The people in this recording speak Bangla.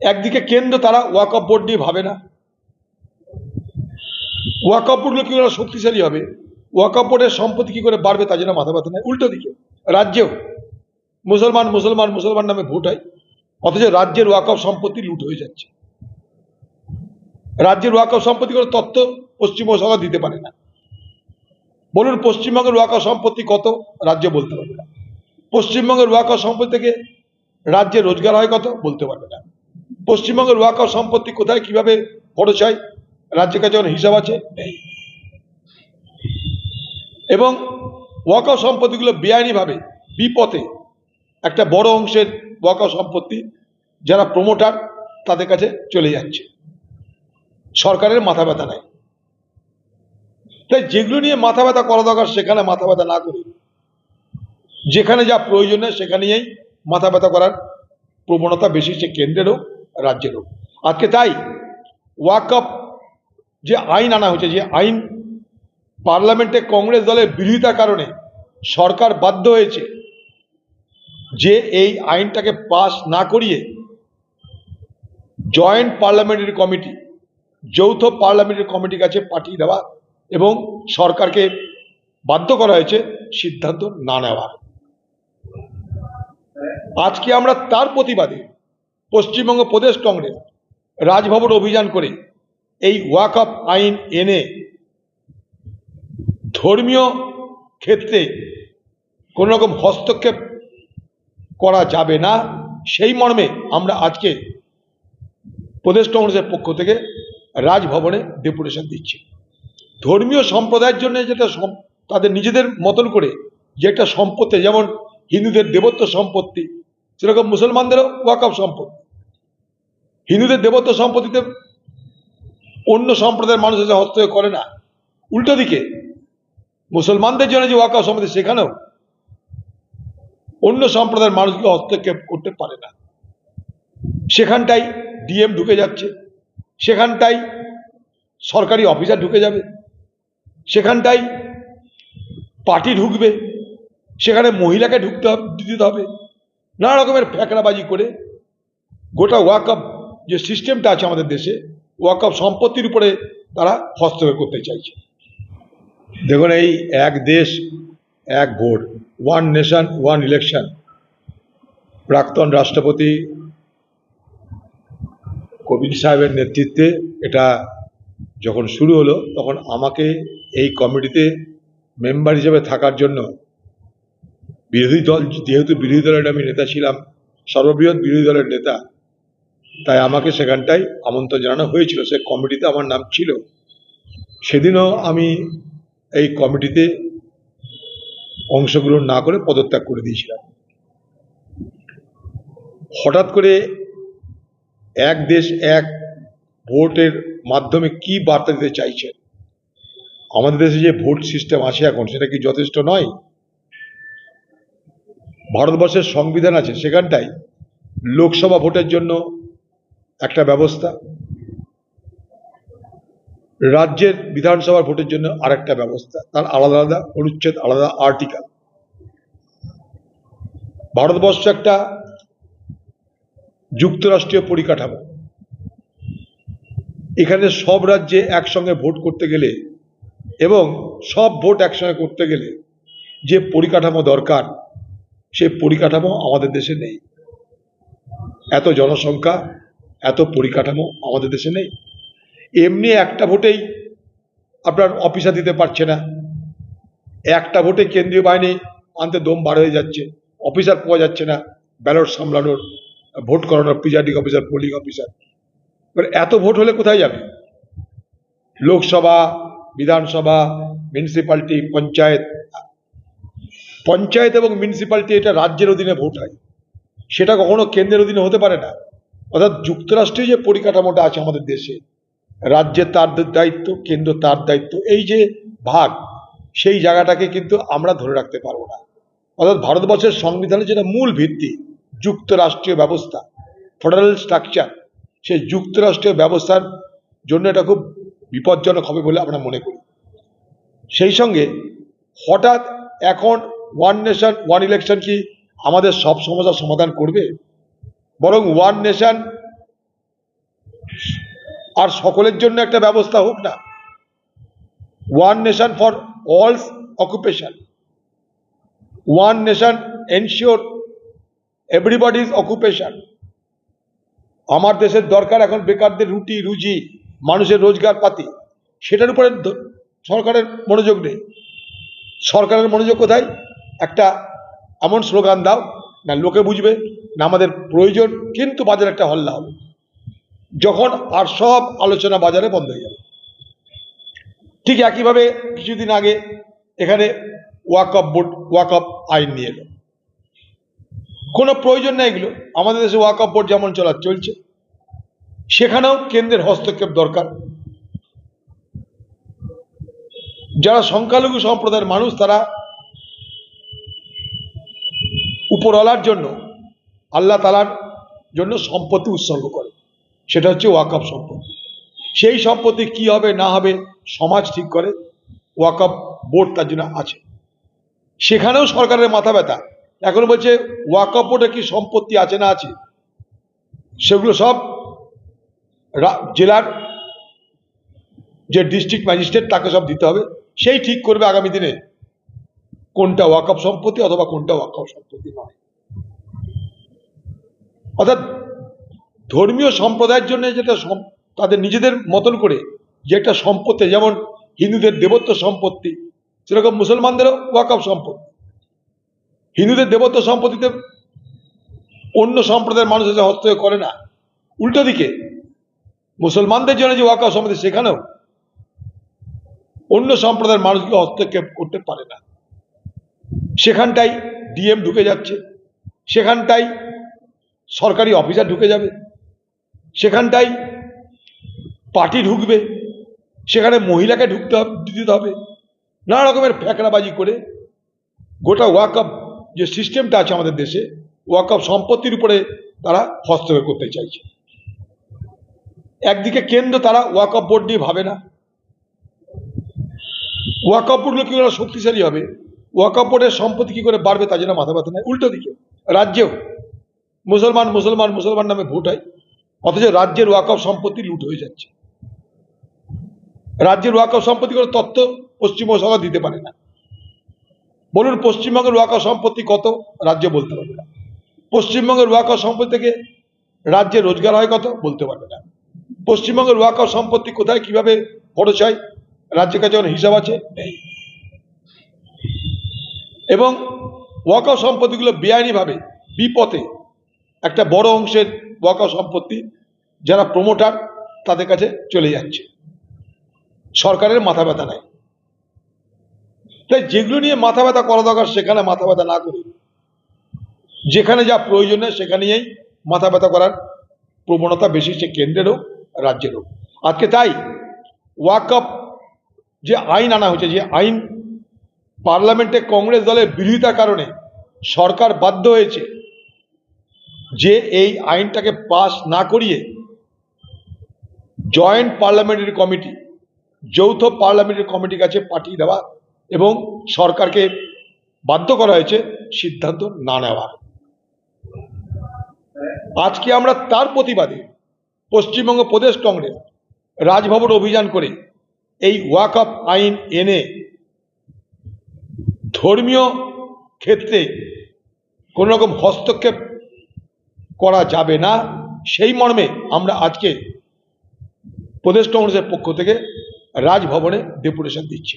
একদিকে কেন্দ্র তারা ওয়াকআপ বোর্ড নিয়ে ভাবে না। ওয়াকআপ বোর্ডগুলো কি করে শক্তিশালী হবে? ওয়াকআপ বোর্ডের সম্পত্তি কি করে বাড়বে তার জন্য মাথা ব্যথা নেই? উল্টো দিকে, রাজ্যেও। মুসলমান মুসলমান মুসলমান নামে ভোট হয়, অথচ রাজ্যের ওয়াকআপ সম্পত্তি লুট হয়ে যাচ্ছে। রাজ্যের ওয়াকআপ সম্পত্তি করে তত্ত্ব পশ্চিমবঙ্গ সরকার দিতে পারে না। বলুন, পশ্চিমবঙ্গের ওয়াকআপ সম্পত্তি কত, রাজ্য বলতে পারবে না। পশ্চিমবঙ্গের ওয়াকআপ সম্পত্তি থেকে রাজ্যে রোজগার হয় কত, বলতে পারবে না। পশ্চিমবঙ্গের ওয়াকআপ সম্পত্তি কোথায়, কীভাবে খরচ হয় রাজ্যের কাছে কোনো হিসাব আছে? এবং ওয়াকআপ সম্পত্তিগুলো বেআইনিভাবে, বিপথে, একটা বড় অংশের ওয়াকআপ সম্পত্তি যারা প্রমোটার তাদের কাছে চলে যাচ্ছে। সরকারের মাথা ব্যথা নাই। তাই যেগুলো নিয়ে মাথা ব্যথা করা দরকার, সেখানে মাথা ব্যথা না করে। যেখানে যা প্রয়োজন হয় সেখানেই মাথা ব্যথা করার প্রবণতা বেশি, সে কেন্দ্রেরও রাজ্যেরও আজকে তাই ওয়াকআপ যে আইন আনা হয়েছে, যে আইন পার্লামেন্টে কংগ্রেস দলের বিরোধিতার কারণে সরকার বাধ্য হয়েছে যে এই আইনটাকে পাস না করিয়ে জয়েন্ট পার্লামেন্টারি কমিটি, যৌথ পার্লামেন্টারি কমিটির কাছে পাঠিয়ে দেওয়া এবং সরকারকে বাধ্য করা হয়েছে সিদ্ধান্ত না নেওয়ার। আজকে আমরা তার প্রতিবাদে পশ্চিমবঙ্গ প্রদেশ কংগ্রেস রাজভবন অভিযান করে এই ওয়াক ওয়াকআপ আইন এনে ধর্মীয় ক্ষেত্রে কোনো রকম হস্তক্ষেপ করা যাবে না। সেই মর্মে আমরা আজকে প্রদেশ কংগ্রেসের পক্ষ থেকে রাজভবনে ডেপুটেশন দিচ্ছি। ধর্মীয় সম্প্রদায়ের জন্য যেটা তাদের নিজেদের মতন করে যে একটা সম্পত্তি, যেমন হিন্দুদের দেবত্ব সম্পত্তি সেরকম মুসলমানদেরও ওয়াকআপ সম্পত্তি হিন্দুদের দেবত্ব সম্পত্তিতে অন্য সম্প্রদায়ের মানুষ এসে হস্তক্ষেপ করে না। উল্টো দিকে, মুসলমানদের জন্য যে ওয়াকআপ সম্পত্তি, সেখানেও অন্য সম্প্রদায়ের মানুষকে হস্তক্ষেপ করতে পারে না। সেখানটাই ডিএম ঢুকে যাচ্ছে সেখানটাই সরকারি অফিসার ঢুকে যাবে সেখানটাই পার্টি ঢুকবে, সেখানে মহিলাকে ঢুকতে হবে দিতে হবে। নানা রকমের ফ্যাকড়াবাজি করে গোটা ওয়াকআপ যে সিস্টেমটা আছে আমাদের দেশে, ওয়াকআপ সম্পত্তির উপরে তারা হস্তক্ষেপ করতে চাইছে। দেখুন, এই এক দেশ, এক vote one nation, one election. প্রাক্তন রাষ্ট্রপতি কবির সাহেবের নেতৃত্বে এটা যখন শুরু হলো, তখন আমাকে এই কমিটিতে মেম্বার হিসেবে থাকার জন্য বিরোধী দল যেহেতু বিরোধী দলের আমি নেতা ছিলাম, সর্ববৃহৎ বিরোধী দলের নেতা, তাই আমাকে সেখানটায় আমন্ত্রণ জানানো হয়েছিল। সে কমিটিতে আমার নাম ছিল। সেদিনও আমি এই কমিটিতে অংশগ্রহণ না করে পদত্যাগ করে দিয়েছিলাম। হঠাৎ করে এক দেশ, এক ভোটের মাধ্যমে কি বার্তা দিতে চাইছেন আমাদের দেশে যে ভোট সিস্টেম আছে এখন, সেটা কি যথেষ্ট নয়? ভারতবর্ষের সংবিধান আছে সেখানটাই লোকসভা ভোটের জন্য একটা ব্যবস্থা, রাজ্যের বিধানসভার ভোটের জন্য আরেকটা ব্যবস্থা, তার আলাদা আলাদা অনুচ্ছেদ, আলাদা আর্টিকেল। ভারতবর্ষ একটা যুক্তরাষ্ট্রীয় পরিকাঠামো। এখানে সব রাজ্যে একসঙ্গে ভোট করতে গেলে এবং সব ভোট একসঙ্গে করতে গেলে যে পরিকাঠামো দরকার সে পরিকাঠামো আমাদের দেশে নেই। এত জনসংখ্যা, এত পরিকাঠামো আমাদের দেশে নেই। এমনি একটা ভোটেই আপনার অফিসার দিতে পারছে না। একটা ভোটে কেন্দ্রীয় বাহিনী আনতে দম বার হয়ে যাচ্ছে। অফিসার পাওয়া যাচ্ছে না। ব্যালট সামলানোর, ভোট করানোর প্রিজাইডিং অফিসার, পোলিং অফিসার। এবার এত ভোট হলে কোথায় যাবে? লোকসভা, বিধানসভা, মিউনিসিপ্যালিটি, পঞ্চায়েত পঞ্চায়েত এবং মিউনিসিপ্যালিটি এটা রাজ্যের অধীনে ভোট হয়। সেটা কখনো কেন্দ্রের অধীনে হতে পারে না। অর্থাৎ যুক্তরাষ্ট্রীয় যে পরিকাঠামোটা আছে আমাদের দেশে রাজ্যের তার দায়িত্ব, কেন্দ্র তার দায়িত্ব, এই যে ভাগ, সেই জায়গাটাকে কিন্তু আমরা ধরে রাখতে পারব না। অর্থাৎ ভারতবর্ষের সংবিধানের যেটা মূল ভিত্তি, যুক্তরাষ্ট্রীয় ব্যবস্থা ফেডারেল স্ট্রাকচার সেই যুক্তরাষ্ট্রীয় ব্যবস্থার জন্য এটা খুব বিপজ্জনক হবে বলে আমরা মনে করি। সেই সঙ্গে হঠাৎ এখন ওয়ান নেশন ওয়ান ইলেকশন কি আমাদের সব সমস্যার সমাধান করবে? বরং ওয়ান নেশন আর সকলের জন্য একটা ব্যবস্থা হোক না। One nation for all occupation one nation ensure everybody's occupation আমার দেশের দরকার এখন বেকারদের রুটি, রুজি, মানুষের রোজগার পাতি। সেটার উপরে সরকারের মনোযোগ নেই। সরকারের মনোযোগ কোথায়? একটা এমন স্লোগান দাও, না লোকে বুঝবে, না আমাদের প্রয়োজন, কিন্তু বাজারে একটা হল্লা হবে। যখন আর সব আলোচনা বাজারে বন্ধ হয়ে যাবে। ঠিক একইভাবে কিছুদিন আগে এখানে ওয়াকআপ বোর্ড ওয়াকআপ আইন নিয়ে এলো। কোনো প্রয়োজন নেই এগুলো। আমাদের দেশে ওয়াকআপ বোর্ড যেমন চলা, চলছে। সেখানেও কেন্দ্রের হস্তক্ষেপ দরকার। যারা সংখ্যালঘু সম্প্রদায়ের মানুষ, তারা উপরওয়ালার জন্য আল্লাহ তালার জন্য সম্পত্তি উৎসর্গ করে। সেটা হচ্ছে ওয়াকআপ সম্পত্তি। সেই সম্পত্তি কি হবে, না হবে, সমাজ ঠিক করে ওয়াকআপ বোর্ড তার জন্য আছে। সেখানেও সরকারের মাথা ব্যথা। এখন বলছে ওয়াকআপ বোর্ডে কি সম্পত্তি আছে না আছে? সেগুলো সব জেলার যে ডিস্ট্রিক্ট ম্যাজিস্ট্রেট তাকে সব দিতে হবে। সেই ঠিক করবে আগামী দিনে। কোনটা ওয়াকআপ সম্পত্তি অথবা কোনটা ওয়াকআপ সম্পত্তি নয়। অর্থাৎ ধর্মীয় সম্প্রদায়ের জন্য যেটা তাদের নিজেদের মতন করে যে একটা সম্পত্তি, যেমন হিন্দুদের দেবত্ব সম্পত্তি, সেরকম মুসলমানদেরও ওয়াকআপ সম্পত্তি। হিন্দুদের দেবত্ব সম্পত্তিতে অন্য সম্প্রদায়ের মানুষ এসে হস্তক্ষেপ করে না। উল্টো দিকে, মুসলমানদের জন্য যে ওয়াকআপ সম্পত্তি, সেখানেও অন্য সম্প্রদায়ের মানুষকে হস্তক্ষেপ করতে পারে না। সেখানটাই ডিএম ঢুকে যাচ্ছে সেখানটাই সরকারি অফিসার ঢুকে যাবে সেখানটাই পার্টি ঢুকবে, সেখানে মহিলাকে ঢুকতে হবে, দিতে হবে, নানা রকমের ফ্যাকড়াবাজি করে গোটা ওয়াকআপ যে সিস্টেমটা আছে আমাদের দেশে, ওয়াকআপ সম্পত্তির উপরে তারা হস্তক্ষেপ করতে চাইছে। একদিকে কেন্দ্র তারা ওয়াকআপ বোর্ড নিয়ে ভাবে না। ওয়াকআপ বোর্ডগুলো কি শক্তিশালী হবে? ওয়াকআপ বোর্ডের সম্পত্তি কি করে বাড়বে তার জন্য মাথা ব্যথা নেই। উল্টো দিকে, রাজ্যেও মুসলমান মুসলমান মুসলমান নামে ভোট হয়, অথচ রাজ্যের ওয়াকআপ সম্পত্তি লুট হয়ে যাচ্ছে। রাজ্যের ওয়াকআপ সম্পত্তি করে তথ্য পশ্চিমবঙ্গ সরকার দিতে পারে না। বলুন, পশ্চিমবঙ্গের ওয়াকআপ সম্পত্তি কত, রাজ্য বলতে পারবে না। পশ্চিমবঙ্গের ওয়াকআপ সম্পত্তি থেকে রাজ্যে রোজগার হয় কত, বলতে পারবে না। পশ্চিমবঙ্গের ওয়াকআপ সম্পত্তি কোথায়, কীভাবে খরচ হয়, রাজ্যের কাছে কোনো হিসাব আছে? নেই। এবং ওয়াকআপ সম্পত্তিগুলো বেআইনিভাবে বিপথে একটা বড় অংশের ওয়াকআপ সম্পত্তি যারা প্রমোটার তাদের কাছে চলে যাচ্ছে। সরকারের মাথা ব্যথা নাই। তাই যেগুলো নিয়ে মাথা ব্যথা করা দরকার সেখানে মাথা ব্যথা না করে। যেখানে যা প্রয়োজন নেই সেখানেই মাথা ব্যথা করার প্রবণতা বেশি সে কেন্দ্রেরও রাজ্যেরও আজকে তাই ওয়াকআপ যে আইন আনা হয়েছে, যে আইন পার্লামেন্টে কংগ্রেস দলের বিরোধিতার কারণে সরকার বাধ্য হয়েছে যে এই আইনটাকে পাস না করিয়ে জয়েন্ট পার্লামেন্টারি কমিটি, যৌথ পার্লামেন্টারি কমিটির কাছে পাঠিয়ে দেওয়া এবং সরকারকে বাধ্য করা হয়েছে সিদ্ধান্ত না নেওয়ার। আজকে আমরা তার প্রতিবাদে পশ্চিমবঙ্গ প্রদেশ কংগ্রেস রাজভবন অভিযান করে এই ওয়াকআপ আইন এনে ধর্মীয় ক্ষেত্রে কোনো রকম হস্তক্ষেপ করা যাবে না। সেই মর্মে আমরা আজকে প্রদেশ কংগ্রেসের পক্ষ থেকে রাজভবনে ডেপুটেশন দিচ্ছি।